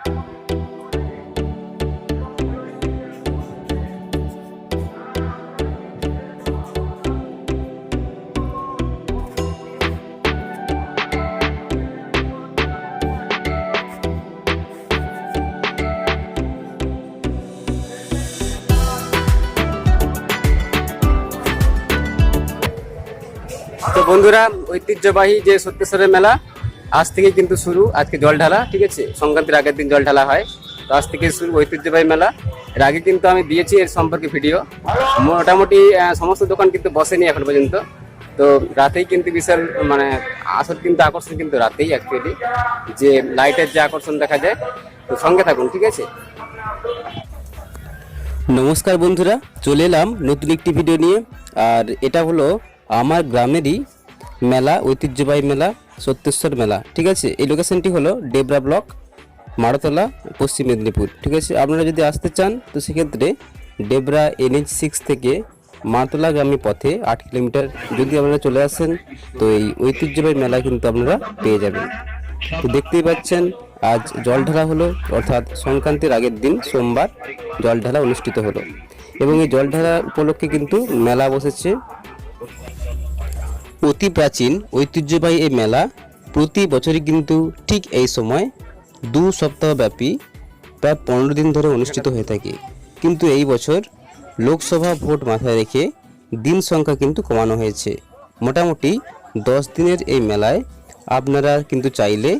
তো বন্ধুরা ঐতিহ্যবাহী যে সত্যেশ্বরের মেলা আজ থেকে কিন্তু শুরু। আজকে জল ঢালা, ঠিক আছে? সংক্রান্তির আগের দিন জল ঢালা হয়। তো আজ থেকে শুরু ঐতিহ্যবাহী মেলা। এর আগে কিন্তু আমি দিয়েছি এর সম্পর্কে ভিডিও। মোটামুটি সমস্ত দোকান কিন্তু বসেনি এখন পর্যন্ত। তো রাতেই কিন্তু বিশাল মানে আসল কিন্তু আকর্ষণ কিন্তু রাতেই অ্যাকচুয়ালি যে লাইটের যে আকর্ষণ দেখা যায়। তো সঙ্গে থাকুন, ঠিক আছে? নমস্কার বন্ধুরা, চলে এলাম নতুন একটি ভিডিও নিয়ে। আর এটা হলো আমার গ্রামেরই মেলা, ঐতিহ্যবাহী মেলা, সত্যেশ্বর মেলা, ঠিক আছে? এই লোকেশনটি হলো ডেবরা ব্লক, মারতলা, পশ্চিম মেদিনীপুর, ঠিক আছে? আপনারা যদি আসতে চান, তো সেক্ষেত্রে ডেবরা এনএইচ সিক্স থেকে মারতলা মারতলাগামী পথে আট কিলোমিটার যদি আপনারা চলে আসেন, তো এই ঐতিহ্যবাহী মেলা কিন্তু আপনারা পেয়ে যাবেন। তো দেখতেই পাচ্ছেন, আজ জল ঢালা হলো, অর্থাৎ সংক্রান্তির আগের দিন, সোমবার জল ঢালা অনুষ্ঠিত হলো। এবং এই জল ঢালা উপলক্ষে কিন্তু মেলা বসেছে। অতি প্রাচীন ঐতিহ্যবাহী এই মেলা প্রতি বছরই কিন্তু ঠিক এই সময় দু সপ্তাহব্যাপী প্রায় পনেরো দিন ধরে অনুষ্ঠিত হয়ে থাকে। কিন্তু এই বছর লোকসভা ভোট মাথায় রেখে দিন সংখ্যা কিন্তু কমানো হয়েছে। মোটামুটি দশ দিনের এই মেলায় আপনারা কিন্তু চাইলে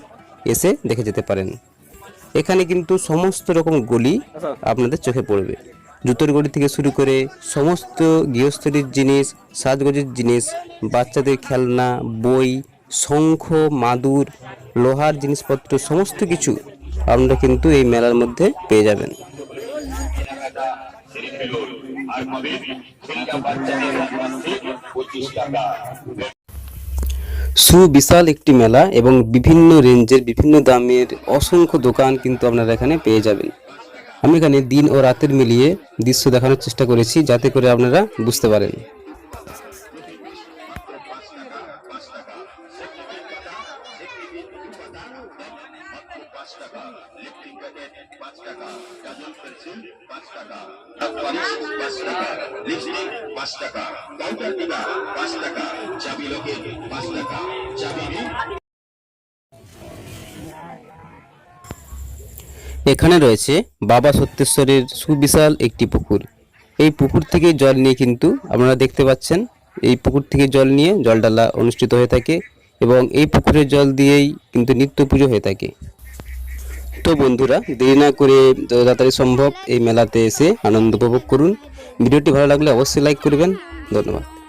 এসে দেখে যেতে পারেন। এখানে কিন্তু সমস্ত রকম গলি আপনাদের চোখে পড়বে। জুতোর গলি থেকে শুরু করে সমস্ত গৃহস্থলীর জিনিস, সাজগোজের জিনিস, বাচ্চাদের খেলনা, বই, শঙ্খ, মাদুর, লোহার জিনিসপত্র, সমস্ত কিছু আপনারা কিন্তু এই মেলার মধ্যে পেয়ে যাবেন। সুবিশাল একটি মেলা এবং বিভিন্ন রেঞ্জের বিভিন্ন দামের অসংখ্য দোকান কিন্তু আপনারা এখানে পেয়ে যাবেন। আমি এখানে দিন ও রাতের মিলিয়ে দৃশ্য দেখানোর চেষ্টা করেছি, যাতে করে আপনারা বুঝতে পারেন। টাকা পাঁচ টাকা, চাবি টাকা, চাবি এখানে রয়েছে বাবা সত্যেশ্বরের সুবিশাল একটি পুকুর। এই পুকুর থেকে জল নিয়ে কিন্তু আপনারা দেখতে পাচ্ছেন, এই পুকুর থেকে জল নিয়ে জল ডালা অনুষ্ঠিত হয়ে থাকে এবং এই পুকুরের জল দিয়েই কিন্তু নিত্য পুজো হয়ে থাকে। তো বন্ধুরা, দেরি না করে তাড়াতাড়ি সম্ভব এই মেলাতে এসে আনন্দ উপভোগ করুন। ভিডিওটি ভালো লাগলে অবশ্যই লাইক করবেন। ধন্যবাদ।